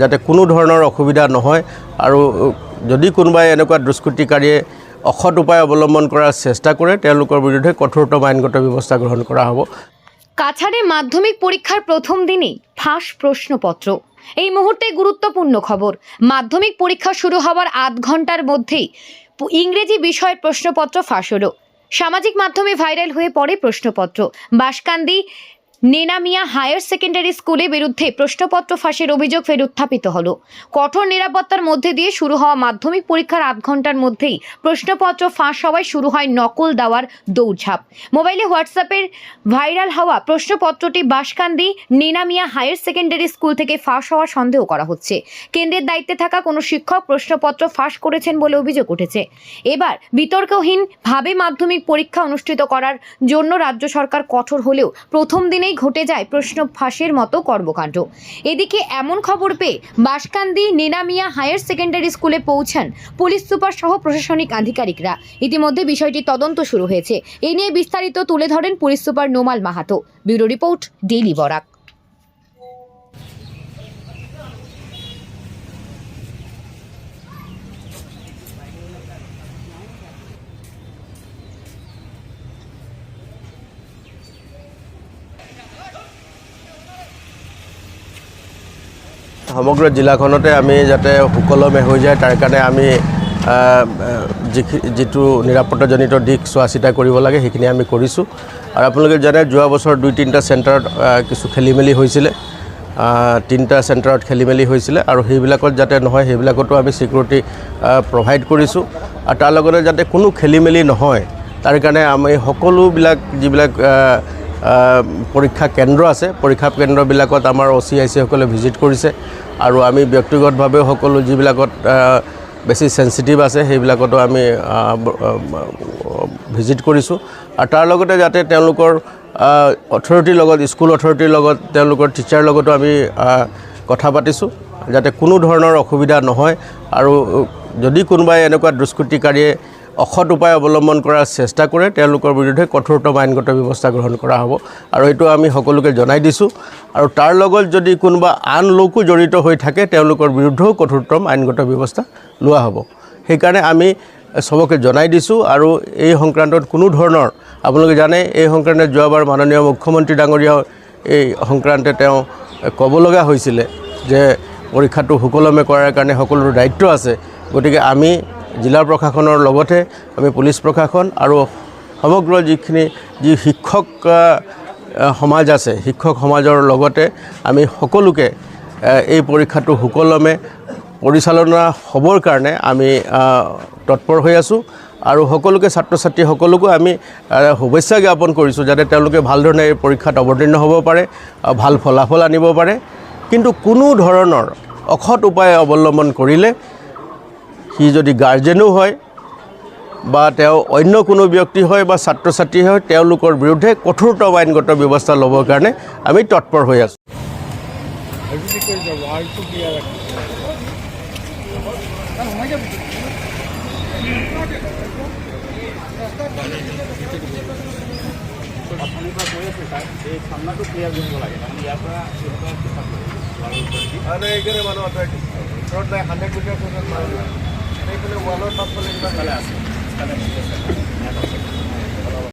যাতে কোনো ধৰণৰ অসুবিধা নহয় আৰু যদি কোনোবাই এনেকুৱা দুষ্কৃতিকাৰীয়ে অসৎ উপায় অৱলম্বন কৰাৰ চেষ্টা কৰে, তেওঁলোকৰ বিৰুদ্ধে কঠোৰতম আইনগত ব্যৱস্থা গ্ৰহণ কৰা হ'ব। কাছাড়ে মাধ্যমিক পরীক্ষার প্রথম দিনেই ফাঁস প্রশ্নপত্র এই মুহূর্তে গুরুত্বপূর্ণ খবর মাধ্যমিক পরীক্ষা শুরু হওয়ার আধ ঘণ্টার মধ্যেই ইংরেজি বিষয়ের প্রশ্নপত্র ফাঁস হলো। সামাজিক মাধ্যমে ভাইরাল হয়ে পড়ে প্রশ্নপত্র। বাসকান্দি নেনামিয়া হায়ার সেকেন্ডারি স্কুলের বিরুদ্ধে প্রশ্নপত্র ফাঁসের অভিযোগ ফের উত্থাপিত হলো। কঠোর নিরাপত্তার মধ্যে দিয়ে শুরু হওয়া মাধ্যমিক পরীক্ষার আধ ঘণ্টার মধ্যেই প্রশ্নপত্র ফাঁস হওয়ায় শুরু হয় নকল দেওয়ার দৌড়ঝাঁপ। মোবাইলে হোয়াটসঅ্যাপের ভাইরাল হওয়া প্রশ্নপত্রটি Baskandi Ninamia higher secondary school থেকে ফাঁস হওয়ার সন্দেহ করা হচ্ছে। কেন্দ্রের দায়িত্বে থাকা কোনো শিক্ষক প্রশ্নপত্র ফাঁস করেছেন বলে অভিযোগ উঠেছে। এবার বিতর্কহীনভাবে মাধ্যমিক পরীক্ষা অনুষ্ঠিত করার জন্য রাজ্য সরকার কঠোর হলেও প্রথম দিনেই ঘটে যায় প্রশ্ন ফাঁসের মতো কর্মকাণ্ড। এদিকে এমন খবর পেয়ে বাসকান্দি নেনামিয়া হায়ার সেকেন্ডারি স্কুলে পৌঁছান পুলিশ সুপার সহ প্রশাসনিক আধিকারিকরা। ইতিমধ্যে বিষয়টি তদন্ত শুরু হয়েছে। এ নিয়ে বিস্তারিত তুলে ধরেন police super Nomal Mahato. Bureau report daily Barak. সমগ্ৰ জিলাখনতে আমি যাতে সুকলমে হৈ যায়, তাৰ কাৰণে আমি যিটো নিৰাপত্তাজনিত দিশ চোৱা চিতা কৰিব লাগে, সেইখিনি আমি কৰিছোঁ। আৰু আপোনালোকে জানে, যোৱা বছৰ দুই তিনিটা চেণ্টাৰত কিছু খেলি মেলি হৈছিলে তিনিটা চেণ্টাৰত খেলি মেলি হৈছিলে আৰু সেইবিলাকত যাতে নহয়, সেইবিলাকতো আমি ছিকিউৰিটি প্ৰভাইড কৰিছোঁ। আৰু তাৰ লগতে যাতে কোনো খেলি মেলি নহয়, তাৰ কাৰণে আমি সকলোবিলাক যিবিলাক পৰীক্ষা কেন্দ্ৰ আছে। পৰীক্ষা কেন্দ্ৰবিলাকত আমাৰ অ' চি আই চিসকলে ভিজিট কৰিছে। আৰু আমি ব্যক্তিগতভাৱেও সকলো যিবিলাকত বেছি চেঞ্চিটিভ আছে সেইবিলাকতো আমি ভিজিট কৰিছোঁ। আৰু তাৰ লগতে যাতে তেওঁলোকৰ অথৰিটিৰ লগত স্কুল অথৰিটিৰ লগত তেওঁলোকৰ টিচাৰ লগতো আমি কথা পাতিছোঁ। যাতে কোনো ধৰণৰ অসুবিধা নহয়। আৰু যদি কোনোবাই এনেকুৱা দুষ্কৃতিকাৰীয়ে অসৎ উপায় অৱলম্বন কৰাৰ চেষ্টা কৰে, তেওঁলোকৰ বিৰুদ্ধে কঠোৰতম আইনগত ব্যৱস্থা গ্ৰহণ কৰা হ'ব। আৰু এইটো আমি সকলোকে জনাই দিছোঁ। আৰু তাৰ লগত যদি কোনোবা আন লোকো জড়িত হৈ থাকে, তেওঁলোকৰ বিৰুদ্ধেও কঠোৰতম আইনগত ব্যৱস্থা লোৱা হ'ব। সেইকাৰণে আমি চবকে জনাই দিছোঁ আৰু এই সংক্ৰান্তত কোনো ধৰণৰ, আপোনালোকে জানে, এই সংক্ৰান্তত যোৱাবাৰ মাননীয় মুখ্যমন্ত্ৰী ডাঙৰীয়াও এই সংক্ৰান্তে তেওঁ ক'ব লগা হৈছিলে যে পৰীক্ষাটো সুকলমে কৰাৰ কাৰণে সকলোৰে দায়িত্ব আছে। গতিকে আমি জিলা প্ৰশাসনৰ লগতে আমি পুলিচ প্ৰশাসন আৰু সমগ্ৰ যিখিনি যি শিক্ষক সমাজ আছে, শিক্ষক সমাজৰ লগতে আমি সকলোকে এই পৰীক্ষাটো সুকলমে পৰিচালনা হ'বৰ কাৰণে আমি তৎপৰ হৈ আছোঁ। আৰু সকলোকে ছাত্ৰ ছাত্ৰীসকলকো আমি শুভেচ্ছা জ্ঞাপন কৰিছোঁ যাতে তেওঁলোকে ভালো ধৰণে এই পৰীক্ষাত অৱতীৰ্ণ হ'ব পাৰে ভালো ফলাফল আনিব পাৰে। কিন্তু কোনো ধৰণৰ অসৎ উপায় অৱলম্বন কৰিলে সি যদি গাৰ্জেনো হয় বা তেওঁ অন্য কোনো ব্যক্তি হয় বা ছাত্ৰ ছাত্ৰী হয়, তেওঁলোকৰ বিৰুদ্ধে কঠোৰতম আইনগত ব্যৱস্থা ল'বৰ কাৰণে আমি তৎপৰ হৈ আছোঁ। মানে এইকাৰণে মানুহ হাণ্ড্ৰেড এইগুলো ওয়ালও সব চলে আসে